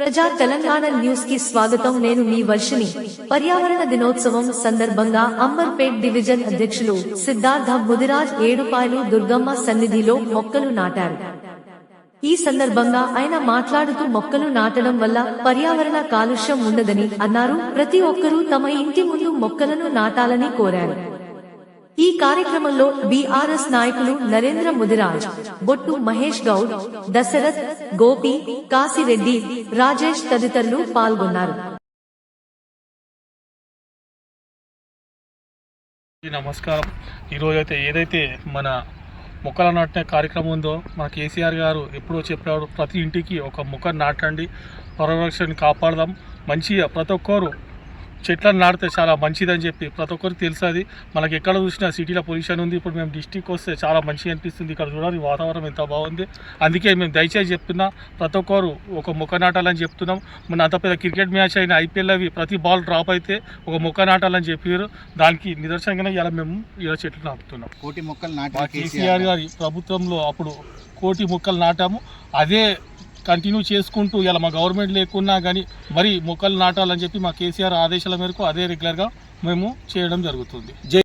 ప్రజా తెలంగాణ న్యూస్కి స్వాగతం. నేను మీ వర్షిని పర్యావరణ దినోత్సవం సందర్భంగా అంబర్పేట్ డివిజన్ అధ్యక్షులు సిద్ధార్థ ముదిరాజ్ ఏడుపాయలు దుర్గమ్మ సన్నిధిలో మొక్కలు నాటారు. ఈ సందర్భంగా ఆయన మాట్లాడుతూ మొక్కలు నాటడం వల్ల పర్యావరణ కాలుష్యం ఉండదని అన్నారు. ప్రతి ఒక్కరూ తమ ఇంటి ముందు మొక్కలను నాటాలని కోరారు. ఈ కార్యక్రమంలో బీఆర్ఎస్ నాయకులు నరేంద్ర ముదిరాజ్ బొట్టు మహేష్ గౌడ్ దశరథ్ గోపి కాసిరెడ్డి రాజేష్ తదితరులు పాల్గొన్నారు. నమస్కారం. ఈరోజు అయితే ఏదైతే మన మొక్కల నాటిన కార్యక్రమం ఉందో మన కేసీఆర్ గారు ఎప్పుడో చెప్పాడు ప్రతి ఇంటికి ఒక మొక్క నాటండి పరిరక్షణ కాపాడదాం మంచిగా ప్రతి ఒక్కరు చెట్లను నాటితే చాలా మంచిదని చెప్పి ప్రతి ఒక్కరికి తెలుస్తుంది మనకి ఎక్కడ చూసినా సిటీలో పొల్యూషన్ ఉంది. ఇప్పుడు మేము డిస్టిక్ వస్తే చాలా మంచిగా అనిపిస్తుంది. ఇక్కడ చూడాలి వాతావరణం ఎంత బాగుంది. అందుకే మేము దయచేసి చెప్తున్నా ప్రతి ఒక్కరు ఒక మొక్క నాటాలని చెప్తున్నాం. మన అంత పెద్ద క్రికెట్ మ్యాచ్ అయిన ఐపీఎల్ అవి ప్రతి బాల్ డ్రాప్ అయితే ఒక మొక్క నాటాలని చెప్పారు దానికి నిదర్శనంగానే ఇలా మేము ఇలా చెట్లు నాటుతున్నాం. కోటి మొక్కలు కేసీఆర్ కేసీఆర్ గారి ప్రభుత్వంలో అప్పుడు కోటి మొక్కలు నాటాము. అదే కంటిన్యూ చేసుకుంటూ ఇలా మా గవర్నమెంట్ లేకున్నా కానీ మరీ మొక్కలు నాటాలని చెప్పి మా కేసీఆర్ ఆదేశాల మేరకు అదే రెగ్యులర్గా మేము చేయడం జరుగుతుంది. జై